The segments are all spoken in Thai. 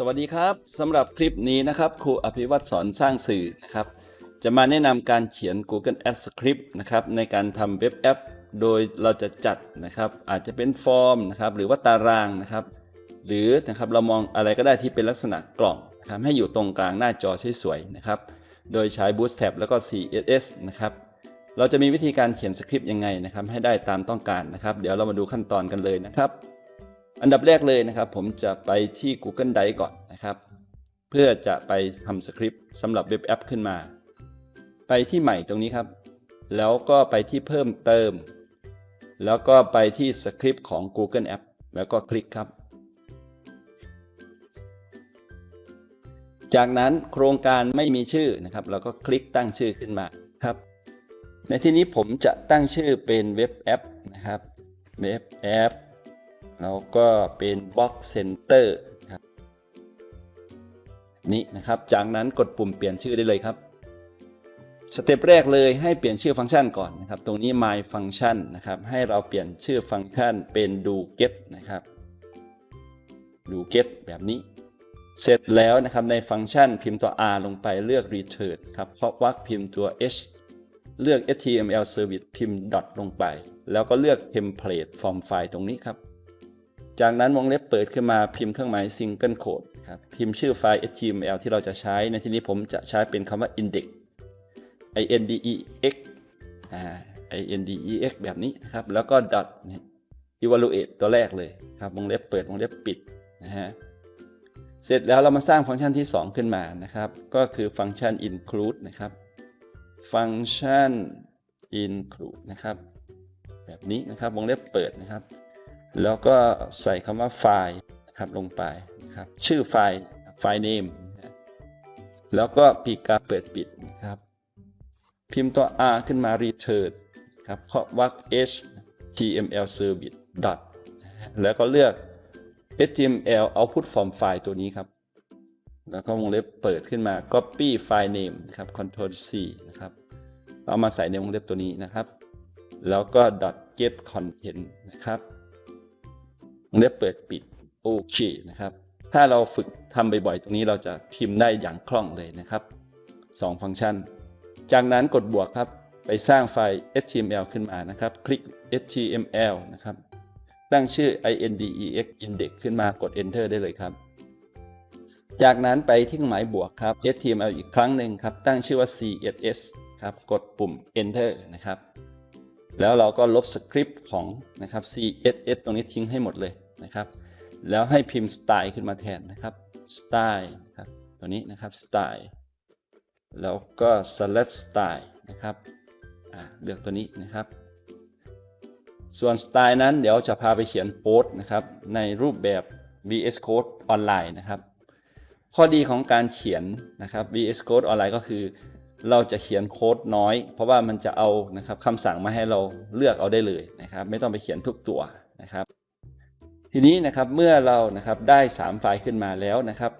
สวัสดีครับสำหรับคลิปนี้นะครับครูอภิวัตสอนสร้างสื่อนะครับ จะมาแนะนำการเขียน Google Ads Script นะครับในการทำเว็บแอป โดยเราจะจัดนะครับอาจจะเป็นฟอร์มนะครับหรือว่าตารางนะครับ หรือนะครับเรามองอะไรก็ได้ที่เป็นลักษณะกล่องนะครับให้อยู่ตรงกลางหน้าจอสวยๆนะครับ โดยใช้ Bootstrap แล้วก็ CSS นะครับเราจะมีวิธีการเขียนสคริปต์ยังไงนะครับให้ได้ตามต้องการนะครับ เดี๋ยวเรามาดูขั้นตอนกันเลยนะครับ อันดับแรกเลยนะครับ ผมจะไปที่ Google Drive ก่อนนะครับ เพื่อจะไปทำสคริปต์สำหรับเว็บแอปขึ้นมา ไปที่ใหม่ตรงนี้ครับ แล้วก็ไปที่เพิ่มเติม แล้วก็ไปที่สคริปต์ของ Google App แล้วก็คลิกครับ จากนั้นโครงการไม่มีชื่อนะครับ เราก็คลิกตั้งชื่อขึ้นมาครับ ในที่นี้ผมจะตั้งชื่อเป็นเว็บแอปนะครับ เว็บแอป แล้วก็เป็น Box Center ครับนี่นะครับ จากนั้นกดปุ่มเปลี่ยนชื่อได้เลยครับสเต็ปแรกเลยให้เปลี่ยนชื่อฟังก์ชันก่อนนะครับ ตรงนี้ my function นะครับ ให้เราเปลี่ยนชื่อฟังก์ชันเป็น do get นะครับ do get แบบนี้ เสร็จแล้วนะครับในฟังก์ชันพิมพ์ตัว r ลงไปเลือก return ครับเพราะวักพิมพ์ตัว h เลือก html service พิมพ์ dot ลงไป แล้วก็เลือก template from file ตรงนี้ครับ จากนั้นวงเล็บเปิดขึ้นมาพิมพ์เครื่องหมาย single quote ครับพิมพ์ชื่อไฟล์ html ที่เราจะใช้ ในที่นี้ผมจะใช้เป็นคำว่า index i n d e x อ่า i n d e x แบบนี้นะครับ แล้วก็ dot evaluate ตัวแรกเลยครับวงเล็บเปิดวงเล็บปิดนะฮะเสร็จแล้วเรามาสร้างฟังก์ชันที่ 2 ขึ้นมานะครับ ก็คือฟังก์ชัน include นะครับ ฟังก์ชัน include นะครับ แบบนี้นะครับวงเล็บเปิดนะครับ แล้วก็ใส่คำว่าไฟล์นะครับลงไปนะครับชื่อไฟล์ไฟล์ name นะแล้วก็ปีกาเปิดปิดนะครับพิมพ์ตัว r ขึ้นมา return ครับเพราะวรรค h tml service dot แล้วก็เลือก html output from file ตัวนี้ครับ แล้วก็วงเล็บเปิดขึ้นมา copy file name นะครับ control c นะครับเอามาใส่ในวงเล็บตัวนี้นะครับ แล้วก็ dot get content นะครับ เล็บเปิดปิดโอเคนะครับ ถ้าเราฝึกทำบ่อยๆ ตรงนี้เราจะพิมพ์ได้อย่างคล่องเลยนะครับ 2 ฟังก์ชัน จากนั้นกดบวกครับ ไปสร้างไฟล์ html ขึ้นมานะครับ คลิก html นะครับ ตั้งชื่อ index index ขึ้นมากด enter ได้เลยครับ จากนั้นไปที่เครื่องหมายบวกครับ html อีกครั้งหนึ่งครับ ตั้งชื่อว่า css ครับ กดปุ่ม enter นะครับ แล้วเราก็ลบสคริปต์ของนะครับ css ตรงนี้ทิ้งให้หมดเลยนะครับ แล้วให้พิมพ์ style ขึ้นมาแทนนะครับ style นะครับตัวนี้นะครับ style แล้วก็ select style นะครับอ่าเลือกตัวนี้นะครับ ส่วนสไตล์นั้นเดี๋ยวจะพาไปเขียนโค้ดนะครับ ในรูปแบบ VS Code ออนไลน์นะครับ ข้อดีของการเขียนนะครับ VS Code ออนไลน์ก็คือ เราจะเขียนโค้ดน้อย เพราะว่ามันจะเอานะครับคำสั่งมาให้เราเลือกเอาได้เลยนะครับ ไม่ต้องไปเขียนทุกตัวนะครับ ทีนี้นะครับเมื่อเรานะครับได้ 3 ไฟล์ขึ้นมาแล้วนะครับ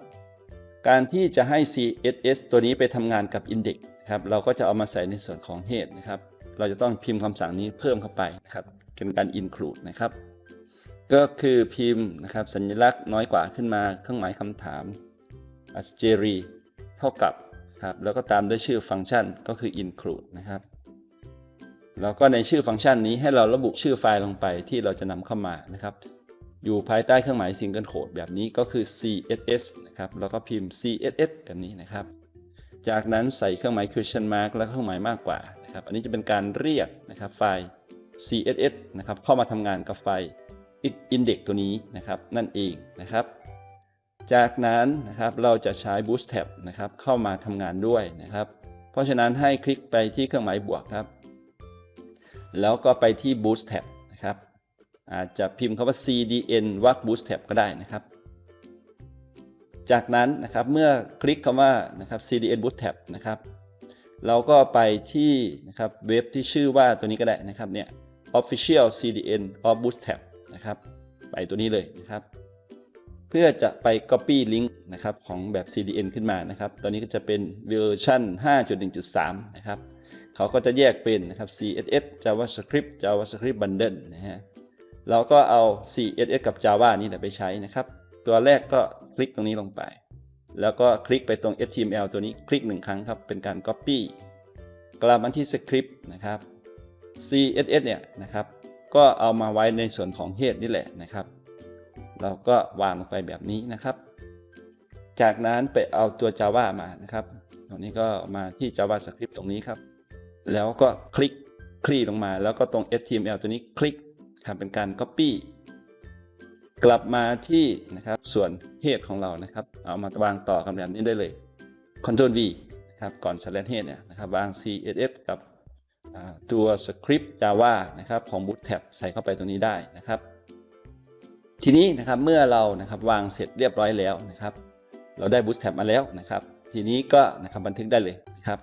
การที่จะให้ CSS ตัวนี้ไปทำงานกับ Index ครับเราก็จะเอามาใส่ในส่วนของ head นะครับ เราจะต้องพิมพ์คำสั่งนี้เพิ่มเข้าไปนะครับเป็นการ include นะครับ ก็คือพิมพ์นะครับสัญลักษณ์น้อยกว่าขึ้นมาเครื่องหมายคำถาม a s t e r i เท่ากับ ครับแล้วก็ตามด้วยชื่อฟังก์ชันก็คือ include นะครับแล้วก็ในชื่อฟังก์ชันนี้ให้เราระบุชื่อไฟล์ลงไปที่เราจะนำเข้ามานะครับ อยู่ภายใต้เครื่องหมาย single quote แบบนี้ก็คือ css นะครับแล้วก็พิมพ์ css แบบนี้นะครับ จากนั้นใส่เครื่องหมาย question mark และเครื่องหมายมากกว่านะครับ อันนี้จะเป็นการเรียกนะครับไฟล์ css นะครับเข้ามาทำงานกับไฟล์ index ตัวนี้นะครับนั่นเองนะครับ จากนั้นนะครับเราจะใช้ bootstrap นะครับเข้ามาทำงานด้วยนะครับ เพราะฉะนั้นให้คลิกไปที่เครื่องหมายบวกครับ แล้วก็ไปที่ bootstrap นะครับ อาจจะพิมพ์คำว่า cdn วัก bootstrap ก็ได้นะครับ จากนั้นนะครับเมื่อคลิกคำว่านะครับ cdn bootstrap นะครับเราก็ไปที่นะครับเว็บที่ชื่อว่าตัวนี้ก็ได้นะครับเนี่ย official cdn of bootstrap นะครับ ไปตัวนี้เลยนะครับ เพื่อจะไป copy link นะครับของแบบ CDN ขึ้นมานะครับ ตอนนี้ก็จะเป็นเวอร์ชัน5.1.3 นะครับ เขาก็จะแยกเป็นนะครับ CSS JavaScript JavaScript Bundle นะฮะ เราก็เอา CSS กับ Java นี่แหละไปใช้นะครับ ตัวแรกก็คลิกตรงนี้ลงไป แล้วก็คลิกไปตรง HTML ตัวนี้คลิกหนึ่งครั้งครับ เป็นการ Copy กลับมาที่สคริปต์นะครับ CSS เนี่ยนะครับ ก็เอามาไว้ในส่วนของ head นี่แหละนะครับ เราก็วางลงไปแบบนี้นะครับ จากนั้นไปเอาตัว Java มานะครับตรงนี้ก็มาที่ JavaScript ตรงนี้ครับ แล้วก็คลิกคลี่ลงมาแล้วก็ตรง HTML ตัวนี้คลิกครับเป็นการ Copy กลับมาที่นะครับส่วน head ของเรานะครับ เอามาวางต่อกันแบบนี้ได้เลย Ctrl V นะครับก่อน slash head เนี่ยนะครับวาง CSS กับตัว script Java นะครับของ Bootstrap ใส่เข้าไปตรงนี้ได้นะครับ ทีนี้นะครับเมื่อเรานะครับวางเสร็จเรียบร้อยแล้วนะครับ เราได้ Bootstrap มาแล้วนะครับ ทีนี้ก็นะครับบันทึกได้เลยนะครับ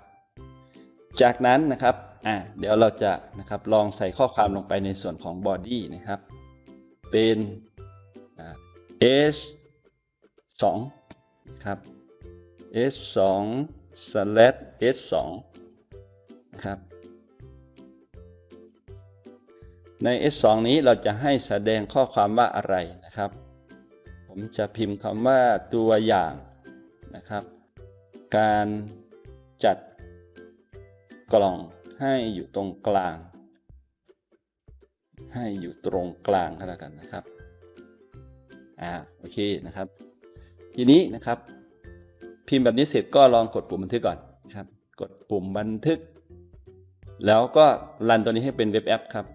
จากนั้นนะครับอ่าเดี๋ยวเราจะนะครับลองใส่ข้อความลงไปในส่วนของ body นะครับ เป็น h 2นะครับ h 2 slash h 2นะครับ ใน h 2นี้เราจะให้แสดงข้อความว่าอะไรนะครับ ผมจะพิมพ์คำว่าตัวอย่างนะครับ การจัดกล่องให้อยู่ตรงกลาง ให้อยู่ตรงกลางก็แล้วกันนะครับ อ่า โอเคนะครับ ทีนี้นะครับ พิมพ์แบบนี้เสร็จก็ลองกดปุ่มบันทึกก่อนนะครับ กดปุ่มบันทึก แล้วก็รันตัวนี้ให้เป็นเว็บแอปครับ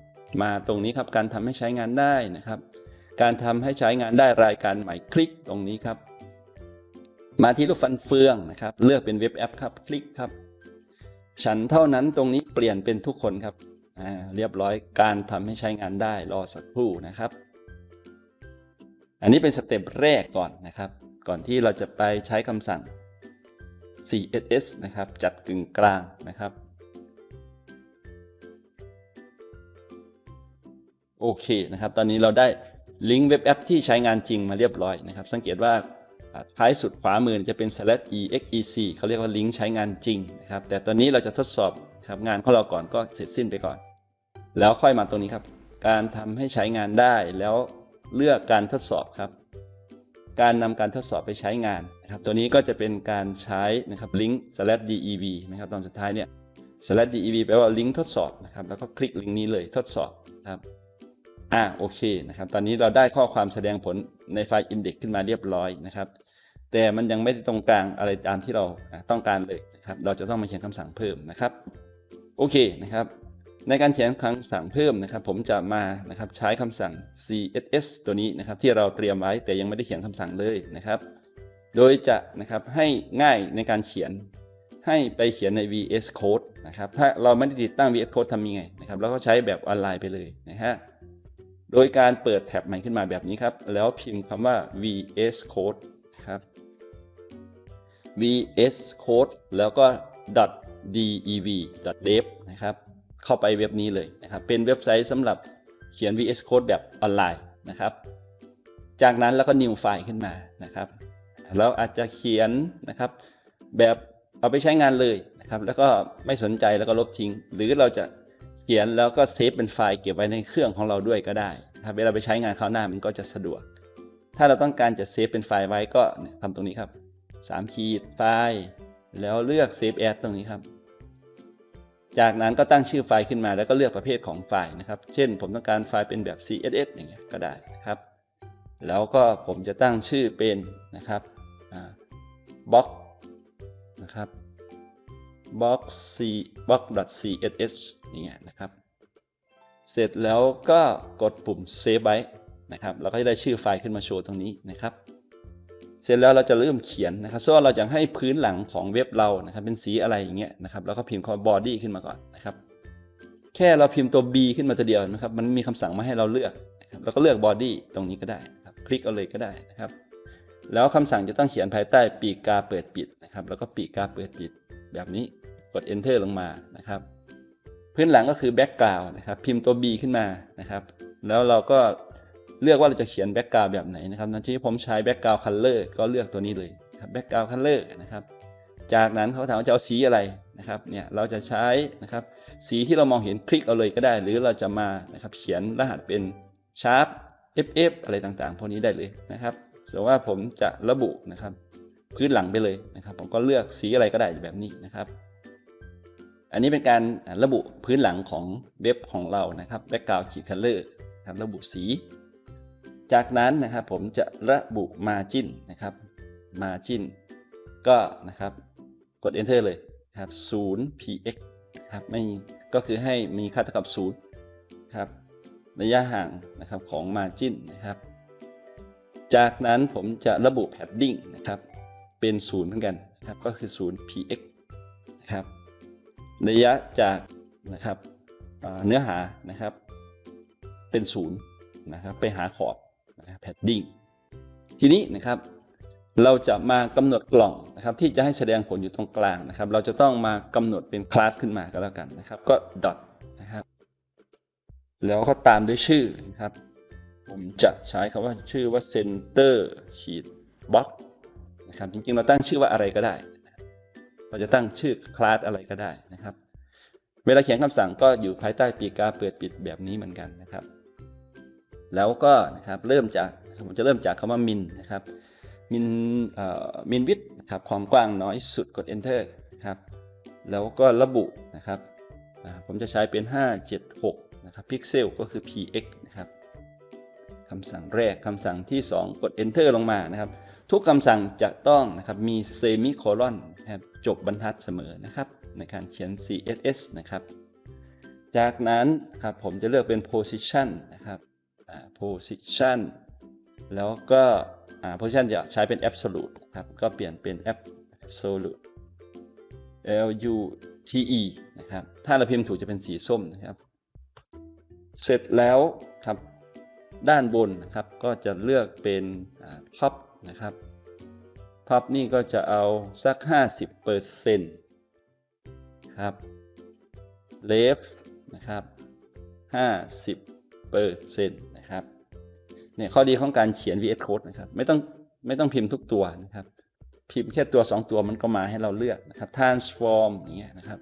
มาตรงนี้ครับการทำให้ใช้งานได้นะครับ การทำให้ใช้งานได้รายการใหม่คลิกตรงนี้ครับ มาที่รูปฟันเฟืองนะครับ เลือกเป็นเว็บแอปครับคลิกครับ ฉันเท่านั้นตรงนี้เปลี่ยนเป็นทุกคนครับอ่าเรียบร้อยการทำให้ใช้งานได้รอสักครู่นะครับ อันนี้เป็นสเต็ปแรกก่อนนะครับ ก่อนที่เราจะไปใช้คำสั่ง CSS นะครับ จัดกึ่งกลางนะครับ โอเคนะครับตอนนี้เราได้ลิงก์เว็บแอปที่ใช้งานจริงมาเรียบร้อยนะครับ สังเกตว่าท้ายสุดขวามือจะเป็น slash exec เขาเรียกว่าลิงก์ใช้งานจริงนะครับแต่ตอนนี้เราจะทดสอบครับงานของเราก่อนก็เสร็จสิ้นไปก่อน แล้วค่อยมาตรงนี้ครับ การทำให้ใช้งานได้แล้วเลือกการทดสอบครับ การนำการทดสอบไปใช้งานนะครับตัวนี้ก็จะเป็นการใช้นะครับลิงก์ slash dev นะครับตอนสุดท้ายเนี่ย slash dev แปลว่าลิงก์ทดสอบนะครับแล้วก็คลิกลิงก์นี้เลยทดสอบนะครับ อ่าโอเคนะครับ ตอนนี้เราได้ข้อความแสดงผลในไฟล์ index ขึ้นมาเรียบร้อยนะครับ แต่มันยังไม่ได้ตรงกลางอะไรตามที่เราอ่าต้องการเลยนะครับ เราจะต้องมาเขียนคำสั่งเพิ่มนะครับ โอเคนะครับ ในการเขียนคำสั่งเพิ่มนะครับ ผมจะมานะครับใช้คำสั่ง css ตัวนี้นะครับ ที่เราเตรียมไว้แต่ยังไม่ได้เขียนคำสั่งเลยนะครับ โดยจะนะครับให้ง่ายในการเขียนให้ไปเขียนใน VS Code นะครับ ถ้าเราไม่ได้ติดตั้ง VS Code ทำยังไงนะครับ เราก็ใช้แบบออนไลน์ไปเลยนะฮะ โดยการเปิดแท็บใหม่ขึ้นมาแบบนี้ครับ แล้วพิมพ์คำว่า VS Code ครับ VS Code แล้วก็ .dev .dev นะครับ เข้าไปเว็บนี้เลยนะครับ เป็นเว็บไซต์สำหรับเขียน VS Code แบบออนไลน์นะครับ จากนั้นแล้วก็ new ไฟล์ขึ้นมานะครับเราอาจจะเขียนนะครับ แบบเอาไปใช้งานเลยนะครับ แล้วก็ไม่สนใจแล้วก็ลบทิ้ง หรือเราจะ เขียนแล้วก็เซฟเป็นไฟล์เก็บไว้ในเครื่องของเราด้วยก็ได้ครับเวลาไปใช้งานคราวหน้ามันก็จะสะดวก ถ้าเราต้องการจะเซฟเป็นไฟล์ไว้ก็เนี่ยทำตรงนี้ครับ3ขีดไฟล์แล้วเลือก Save As ตรงนี้ครับ จากนั้นก็ตั้งชื่อไฟล์ขึ้นมาแล้วก็เลือกประเภทของไฟล์นะครับ เช่น ผมต้องการไฟล์เป็นแบบ CSS อย่างเงี้ยก็ได้นะครับ แล้วก็ผมจะตั้งชื่อเป็นนะครับบล็อกนะครับ box c box css อย่างเงี้ยนะครับ เสร็จแล้วก็กดปุ่ม save ไว้นะครับเราก็จะได้ชื่อไฟล์ขึ้นมาโชว์ตรงนี้นะครับ เสร็จแล้วเราจะเริ่มเขียนนะครับส่วนเราอยากให้พื้นหลังของเว็บเรานะครับเป็นสีอะไรอย่างเงี้ยนะครับแล้วก็พิมพ์คำว่า body ขึ้นมาก่อนนะครับ แค่เราพิมพ์ตัว b ขึ้นมาตัวเดียวนะครับมันมีคำสั่งมาให้เราเลือกนะครับแล้วก็เลือก body ตรงนี้ก็ได้ครับคลิกเอาเลยก็ได้นะครับ แล้วคำสั่งจะต้องเขียนภายใต้ปีกกาเปิดปิดนะครับแล้วก็ปีกกาเปิดปิดแบบนี้ กด enter ลงมานะครับ พื้นหลังก็คือ background นะครับ พิมพ์ตัว b ขึ้นมานะครับ แล้วเราก็เลือกว่าเราจะเขียน background แบบไหนนะครับในที่ผมใช้ background color ก็เลือกตัวนี้เลยครับ background color นะครับ จากนั้นเขาถามว่าจะเอาสีอะไรนะครับ เนี่ยเราจะใช้นะครับสีที่เรามองเห็นคลิกเอาเลยก็ได้ หรือเราจะมานะครับเขียนรหัสเป็น sharp ff อะไรต่างๆ พวกนี้ได้เลยนะครับสมมติว่าผมจะระบุนะครับพื้นหลังไปเลยนะครับ ผมก็เลือกสีอะไรก็ได้แบบนี้นะครับ อันนี้เป็นการระบุพื้นหลังของเว็บของเรานะครับ background ขีด color ครับระบุสี จากนั้นนะครับผมจะระบุ margin นะครับ margin ก็นะครับกด enter เลยครับ0 px ครับไม่ก็คือให้มีค่าเท่ากับ0ครับระยะห่างนะครับของ margin นะครับ จากนั้นผมจะระบุ padding นะครับเป็น 0 เหมือนกันนะครับก็คือ 0 px นะครับ ระยะจากนะครับเนื้อหานะครับเป็น0นย์นะครับไปหาขอบนะครับ padding ทีนี้นะครับเราจะมากำหนดกล่องนะครับที่จะให้แสดงผลอยู่ตรงกลางนะครับ เราจะต้องมากำหนดเป็นคลาสขึ้นมาก็แล้วกันนะครับ ก็ dot นะครับแล้วก็ตามด้วยชื่อนะครับ ผมจะใช้คำว่าชื่อว่า center ขีด box นะครับจริงๆ เราตั้งชื่อว่าอะไรก็ได้ เราจะตั้งชื่อคลาสอะไรก็ได้นะครับ เวลาเขียนคำสั่งก็อยู่ภายใต้ปีกาเปิดปิดแบบนี้เหมือนกันนะครับ แล้วก็นะครับเริ่มจากผมจะเริ่มจากคำว่า min นะครับมินมินวิดนะครับความกว้างน้อยสุดกด enter ครับแล้วก็ระบุนะครับผมจะใช้เป็น 576นะครับพิกเซลก็คือ px นะครับคำสั่งแรกคำสั่งที่ 2 กด enter ลงมานะครับ ทุกคำสั่งจะต้องนะครับมีเซมิโคลอนนะครับจบบรรทัดเสมอนะครับในการเขียน css นะครับ จากนั้นครับผมจะเลือกเป็น position นะครับ position แล้วก็ position จะใช้เป็น absolute ครับก็เปลี่ยนเป็น absolute L U T E นะครับถ้าเราพิมพ์ถูกจะเป็นสีส้มนะครับ เสร็จแล้วครับด้านบนนะครับก็จะเลือกเป็น top นะครับ top นี่ก็จะเอาสัก 50เปอร์เซ็นต์ครับ left นะครับ50เปอร์เซ็นต์นะครับเนี่ยข้อดีของการเขียน VS Code นะครับไม่ต้องไม่ต้องพิมพ์ทุกตัวนะครับ พิมพ์แค่ตัว 2 ตัวมันก็มาให้เราเลือกนะครับ transform อย่างเงี้ยนะครับ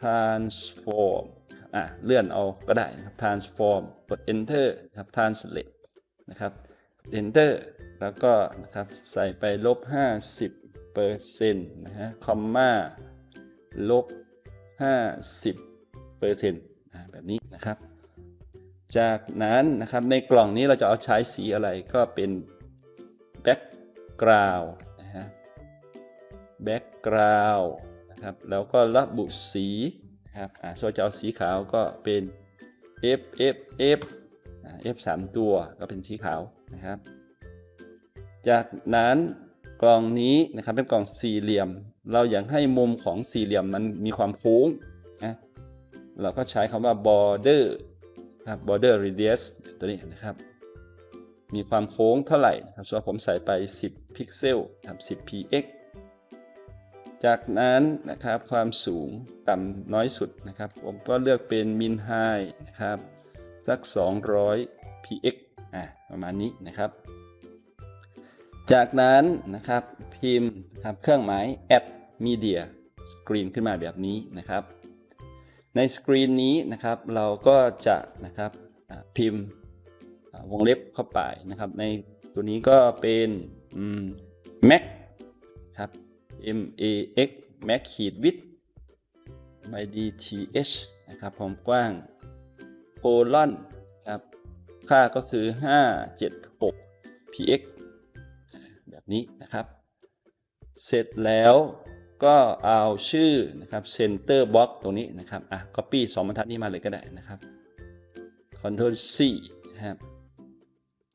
transform อะเลื่อนเอาก็ได้นะครับ transform กด enter ครับ translate นะครับ enter แล้วก็นะครับใส่ไปลบ 50เปอร์เซ็นต์นะฮะคอมมาลบ 50เปอร์เซ็นต์แบบนี้นะครับ จากนั้นนะครับในกล่องนี้เราจะเอาใช้สีอะไรก็เป็น background นะฮะ background นะครับแล้วก็ระบุสีนะครับอ่าส่วนจะเอาสีขาวก็เป็น F F F อ่า F 3 ตัวก็เป็นสีขาว นะครับ จากนั้นกล่องนี้นะครับเป็นกล่องสี่เหลี่ยม เราอยากให้มุมของสี่เหลี่ยมมันมีความโค้งนะเราก็ใช้คำว่า border ครับ border radius ตัวนี้นะครับ มีความโค้งเท่าไหร่นะครับส่วนผมใส่ไป 10 พิกเซลครับ10 px จากนั้นนะครับความสูงต่ำน้อยสุดนะครับ ผมก็เลือกเป็น min high นะครับ สัก 200 px อะประมาณนี้นะครับ จากนั้นนะครับพิมพ์ครับเครื่องหมาย add media screen ขึ้นมาแบบนี้นะครับ ในสกรีนนี้นะครับเราก็จะนะครับพิมพ์วงเล็บเข้าไปนะครับ ในตัวนี้ก็เป็นอืม mac ครับ m a x mac ขีด width by d t h นะครับความกว้างโ o ลอนครับ ค่าก็คือ 576 px แบบนี้นะครับ เสร็จแล้วก็เอาชื่อนะครับ center box ตรงนี้นะครับอะ copy 2บรรทัดนี้มาเลยก็ได้นะครับ control C นะครับ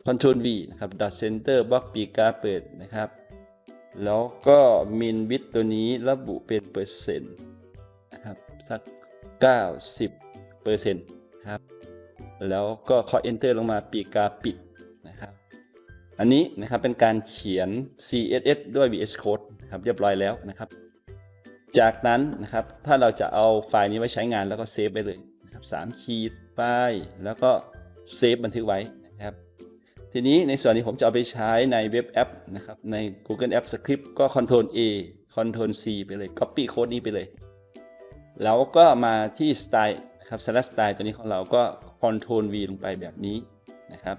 control V นะครับ dot center box ปีกาเปิดนะครับ แล้วก็ min width ตัวนี้ระบุเป็นเปอร์เซ็นต์นะครับ สัก 90เปอร์เซ็นต์ครับ แล้วก็ขอ enter ลงมาปีกาปิดนะครับ อันนี้นะครับเป็นการเขียน CSS ด้วย VS Code นะครับเรียบร้อยแล้วนะครับ จากนั้นนะครับถ้าเราจะเอาไฟล์นี้ไว้ใช้งานแล้วก็เซฟไปเลยนะครับสามขีดไปแล้วก็เซฟบันทึกไว้นะครับ ทีนี้ในส่วนนี้ผมจะเอาไปใช้ในเว็บแอปนะครับใน Google App Script ก็ Ctrl A Ctrl C ไปเลย Copy โค้ดนี้ไปเลย แล้วก็มาที่ Style นะครับ Slash Style ตัวนี้ของเราก็ Ctrl V ลงไปแบบนี้นะครับ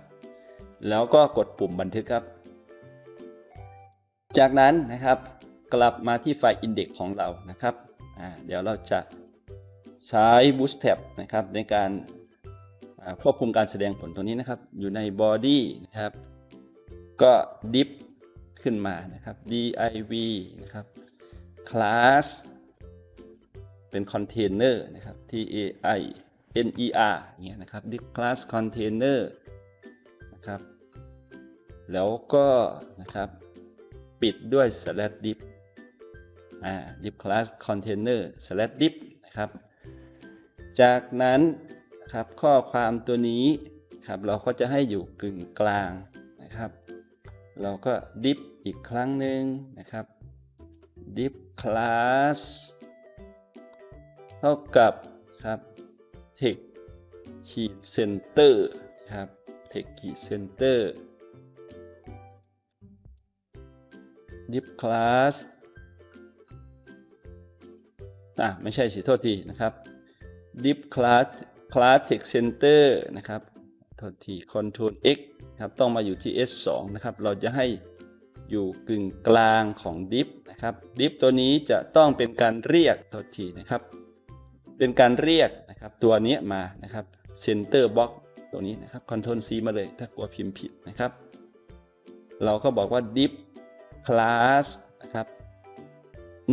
แล้วก็กดปุ่มบันทึกครับ จากนั้นนะครับกลับมาที่ไฟล์ index ของเรานะครับ เดี๋ยวเราจะใช้ bootstrap นะครับในการควบคุมการแสดงผลตัวนี้นะครับ อยู่ใน body นะครับ ก็ div ขึ้นมานะครับ div นะครับ class เป็น container นะครับ ta n e r เงี้ยนะครับ div class container นะครับ แล้วก็นะครับปิดด้วย slash div อ่า div class container slash div นะครับ จากนั้นครับข้อความตัวนี้ครับเราก็จะให้อยู่กึ่งกลางนะครับ เราก็ div อีกครั้งหนึ่งนะครับ div class เท่ากับครับ text key center ครับ text key center div class อะไม่ใช่สิโทษทีนะครับ div class class text center นะครับโทษที control x ครับต้องมาอยู่ที่ s2 นะครับ เราจะให้อยู่กึ่งกลางของ div นะครับ div ตัวนี้จะต้องเป็นการเรียกโทษทีนะครับ เป็นการเรียก นะครับตัวนี้มานะครับ center box ตัวนี้นะครับ control c มาเลยถ้ากลัวพิมพ์ผิดนะครับ เราก็บอกว่า div class นะครับ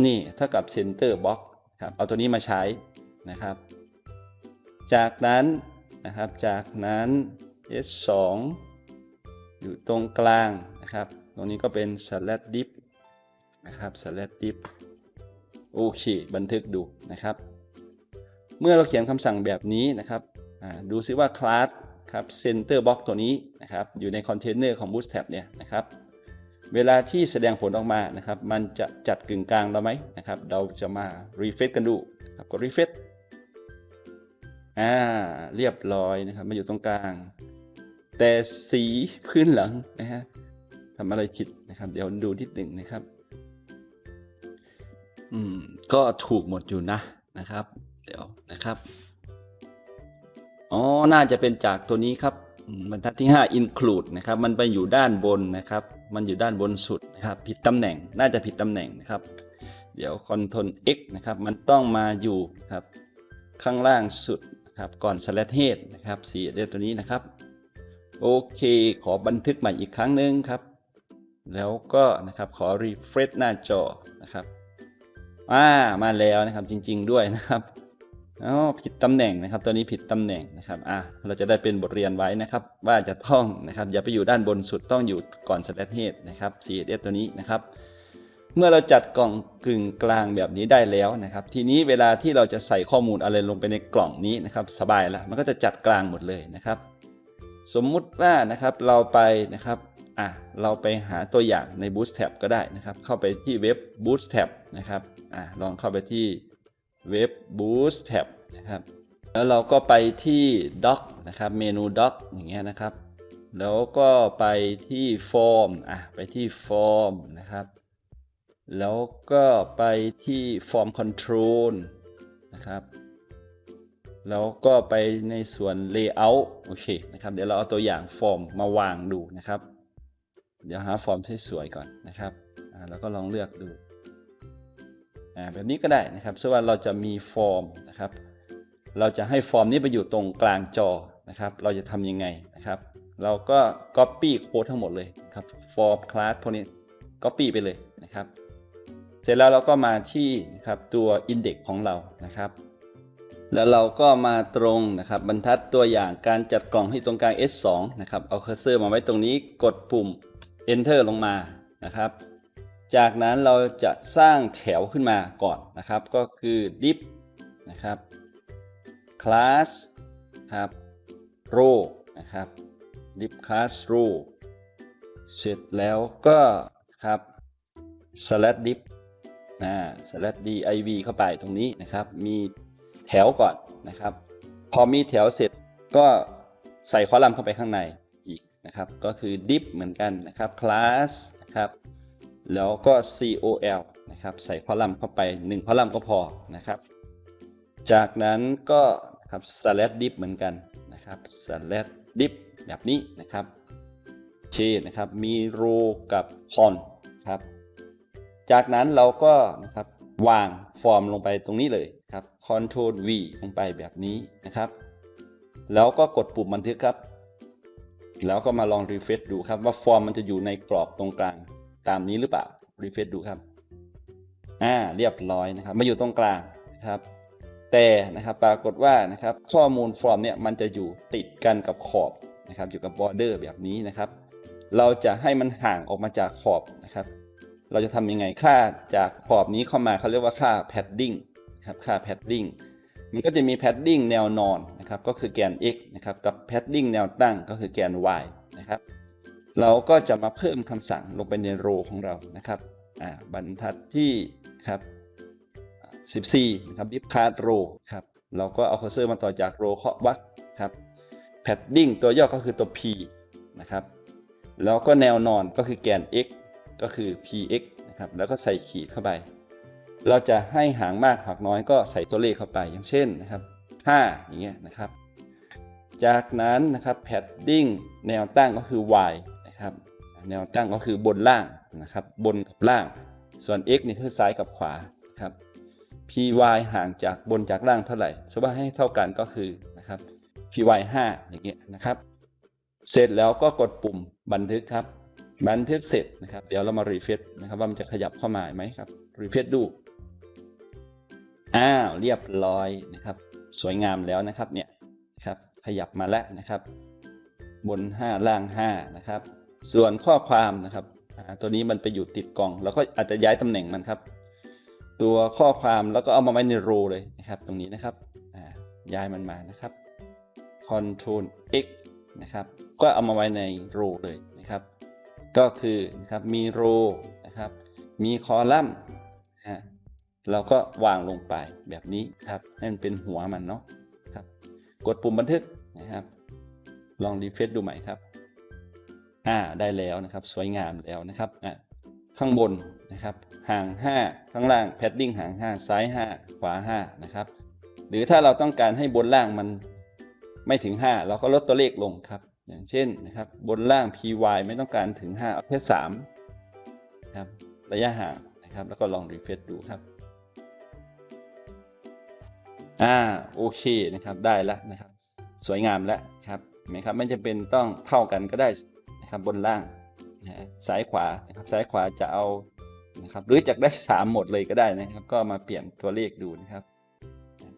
นี่เท่ากับ center box ครับเอาตัวนี้มาใช้นะครับ จากนั้นนะครับจากนั้น s2 อยู่ตรงกลางนะครับ ตรงนี้ก็เป็น slash div นะครับ slash div โอเค บันทึกดูนะครับ เมื่อเราเขียนคำสั่งแบบนี้นะครับดูซิว่า class ครับ center box ตัวนี้นะครับอยู่ในคอนเทนเนอร์ของ bootstrap เนี่ยนะครับเวลาที่แสดงผลออกมานะครับ มันจะจัดกึ่งกลางเราไหมนะครับ เราจะมา refresh กันดูครับกด refresh อ่าเรียบร้อยนะครับมาอยู่ตรงกลาง แต่สีพื้นหลังนะฮะทำอะไรผิดนะครับ เดี๋ยวดูนิดหนึ่งนะครับ อืม ก็ถูกหมดอยู่นะนะครับ เดี๋ยวนะครับอ๋อน่าจะเป็นจากตัวนี้ครับบรรทัดที่ 5 include นะครับ มันไปอยู่ด้านบนนะครับ มันอยู่ด้านบนสุดนะครับ ผิดตำแหน่ง น่าจะผิดตำแหน่งนะครับ เดี๋ยว Ctrl X นะครับ มันต้องมาอยู่ครับ ข้างล่างสุดครับ ก่อน slash head นะครับสีเดียตัวนี้นะครับ โอเค ขอบันทึกใหม่อีกครั้งหนึ่งครับ แล้วก็นะครับ ขอ refresh หน้าจอนะครับ อ่า มาแล้วนะครับ จริง ๆ ด้วยนะครับ อ๋อผิดตำแหน่งนะครับ ตัวนี้ผิดตำแหน่งนะครับอะเราจะได้เป็นบทเรียนไว้นะครับ ว่าจะท่องนะครับ อย่าไปอยู่ด้านบนสุดต้องอยู่ก่อน slash head นะครับ CSS ตัวนี้นะครับ เมื่อเราจัดกล่องกึ่งกลางแบบนี้ได้แล้วนะครับ ทีนี้เวลาที่เราจะใส่ข้อมูลอะไรลงไปในกล่องนี้นะครับ สบายละมันก็จะจัดกลางหมดเลยนะครับ สมมุติว่านะครับเราไปนะครับอะเราไปหาตัวอย่างใน Bootstrap ก็ได้นะครับ เข้าไปที่เว็บ Bootstrap นะครับอะลองเข้าไปที่ เว็บ Bootstrap นะครับ แล้วเราก็ไปที่ Doc นะครับ เมนู Doc อย่างเงี้ยนะครับ แล้วก็ไปที่ Form อะ ไปที่ Form นะครับ แล้วก็ไปที่ Form Control นะครับ แล้วก็ไปในส่วน Layout โอเคนะครับ เดี๋ยวเราเอาตัวอย่างฟอร์มมาวางดูนะครับ เดี๋ยวหาฟอร์มที่สวยก่อนนะครับ แล้วก็ลองเลือกดู แบบนี้ก็ได้นะครับซึ่งว่าเราจะมีฟอร์มนะครับ เราจะให้ฟอร์มนี้ไปอยู่ตรงกลางจอนะครับ เราจะทำยังไงนะครับ เราก็ Copy โค้ดทั้งหมดเลยครับฟอร์มคลาสพวกนี้ Copy ไปเลยนะครับ เสร็จแล้วเราก็มาที่นะครับตัว Index ของเรานะครับ แล้วเราก็มาตรงนะครับบรรทัดตัวอย่างการจัดกล่องให้ตรงกลาง S2 นะครับ เอาเคอร์เซอร์มาไว้ตรงนี้กดปุ่ม Enter ลงมานะครับ จากนั้นเราจะสร้างแถวขึ้นมาก่อนนะครับ ก็คือ div นะครับ class ครับ row นะครับ div class row เสร็จแล้วก็ครับ slash div นะ slash div เข้าไปตรงนี้นะครับ มีแถวก่อนนะครับ พอมีแถวเสร็จก็ใส่คอลัมน์เข้าไปข้างในอีกนะครับ ก็คือ div เหมือนกันนะครับ class นะครับ แล้วก็ col นะครับใส่คอลัมน์เข้าไป 1 คอลัมน์ก็พอนะครับ จากนั้นก็นะครับ slash div เหมือนกันนะครับ slash div แบบนี้นะครับโอเคนะครับมีโรกับคอนครับจากนั้นเราก็นะครับวางฟอร์มลงไปตรงนี้เลยครับ Ctrl V ลงไปแบบนี้นะครับ แล้วก็กดปุ่มบันทึกครับ แล้วก็มาลองรีเฟรชดูครับว่าฟอร์มมันจะอยู่ในกรอบตรงกลาง ตามนี้หรือเปล่ารีเฟรชดูครับอ่าเรียบร้อยนะครับมาอยู่ตรงกลางนะครับ แต่นะครับปรากฏว่านะครับข้อมูลฟอร์มเนี่ยมันจะอยู่ติดกันกับขอบนะครับอยู่กับบอร์เดอร์แบบนี้นะครับ เราจะให้มันห่างออกมาจากขอบนะครับ เราจะทำยังไงค่าจากขอบนี้เข้ามาเขาเรียกว่าค่า padding นะครับค่า padding มันก็จะมี padding แนวนอนนะครับก็คือแกน x นะครับกับ padding แนวตั้งก็คือแกน y นะครับ เราก็จะมาเพิ่มคำสั่งลงไปในโรของเรานะครับบรรทัดที่ครับ14นะครับ div card row ครับเราก็เอาเคอร์เซอร์มาต่อจากโรเคาะวักครับ padding ตัวย่อก็คือตัว p นะครับแล้วก็แนวนอนก็คือแกน x ก็คือ px นะครับแล้วก็ใส่ขีดเข้าไป เราจะให้หางมากหางน้อยก็ใส่ตัวเลขเข้าไป อย่างเช่นนะครับ5อย่างเงี้ยนะครับ จากนั้นนะครับ padding แนวตั้งก็คือ y แนวตั้งก็คือบนล่างนะครับ บนกับล่าง ส่วน x นี่คือซ้ายกับขวาครับ py ห่างจากบนจากล่างเท่าไหร่สมมติว่าให้เท่ากันก็คือนะครับ py 5อย่างเงี้ยนะครับ เสร็จแล้วก็กดปุ่มบันทึกครับ บันทึกเสร็จนะครับ เดี๋ยวเรามารีเฟรชนะครับว่ามันจะขยับเข้ามาไหมครับรีเฟรชดูอ้าวเรียบร้อยนะครับ สวยงามแล้วนะครับเนี่ยครับขยับมาแล้วนะครับ บน 5 ล่าง 5 นะครับ ส่วนข้อความนะครับตัวนี้มันไปอยู่ติดกล่องแล้วก็อาจจะย้ายตำแหน่งมันครับ ตัวข้อความแล้วก็เอามาไว้ในโรเลยนะครับ ตรงนี้นะครับย้ายมันมานะครับ Ctrl X นะครับก็เอามาไว้ในโรเลยนะครับ ก็คือนะครับมีโรนะครับ มีคอลัมน์นะฮะเราก็วางลงไปแบบนี้ครับให้มันเป็นหัวมันเนาะครับ กดปุ่มบันทึกนะครับ ลองรีเฟรชดูใหม่ครับ อ่าได้แล้วนะครับสวยงามแล้วนะครับอะข้างบนนะครับห่าง 5 ข้างล่างแพดดิ้งห่าง 5 ซ้าย 5 ขวา 5 นะครับหรือถ้าเราต้องการให้บนล่างมันไม่ถึง 5 เราก็ลดตัวเลขลงครับ อย่างเช่นนะครับบนล่าง py ไม่ต้องการถึง 5 เอาแค่3ครับระยะห่างนะครับแล้วก็ลองรีเฟรชดูครับอ่าโอเคนะครับได้แล้วนะครับ สวยงามแล้วครับเห็นไหมครับไม่จำเป็นต้องเท่ากันก็ได้ นะครับบนล่างนะซ้ายขวานะครับซ้ายขวาจะเอานะครับหรือจากได้ 3 หมดเลยก็ได้นะครับ ก็มาเปลี่ยนตัวเลขดูนะครับ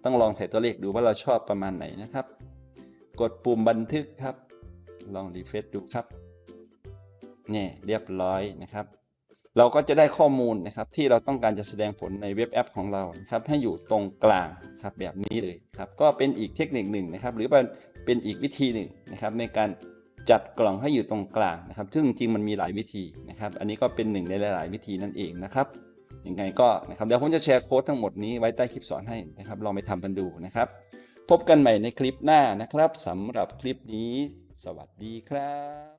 ต้องลองใส่ตัวเลขดูว่าเราชอบประมาณไหนนะครับ กดปุ่มบันทึกครับ ลองรีเฟรชดูครับนี่เรียบร้อยนะครับ เราก็จะได้ข้อมูลนะครับที่เราต้องการจะแสดงผลในเว็บแอปของเราครับให้อยู่ตรงกลางครับแบบนี้เลยครับก็เป็นอีกเทคนิคหนึ่งนะครับ หรือเป็นเป็นอีกวิธีหนึ่งนะครับในการ จัดกล่องให้อยู่ตรงกลางนะครับ ซึ่งจริงมันมีหลายวิธีนะครับ อันนี้ก็เป็นหนึ่งในหลาย ๆ วิธีนั่นเองนะครับยังไงก็นะครับเดี๋ยวผมจะแชร์โค้ดทั้งหมดนี้ไว้ใต้คลิปสอนให้นะครับลองไปทำกันดูนะครับ พบกันใหม่ในคลิปหน้านะครับสำหรับคลิปนี้ สวัสดีครับ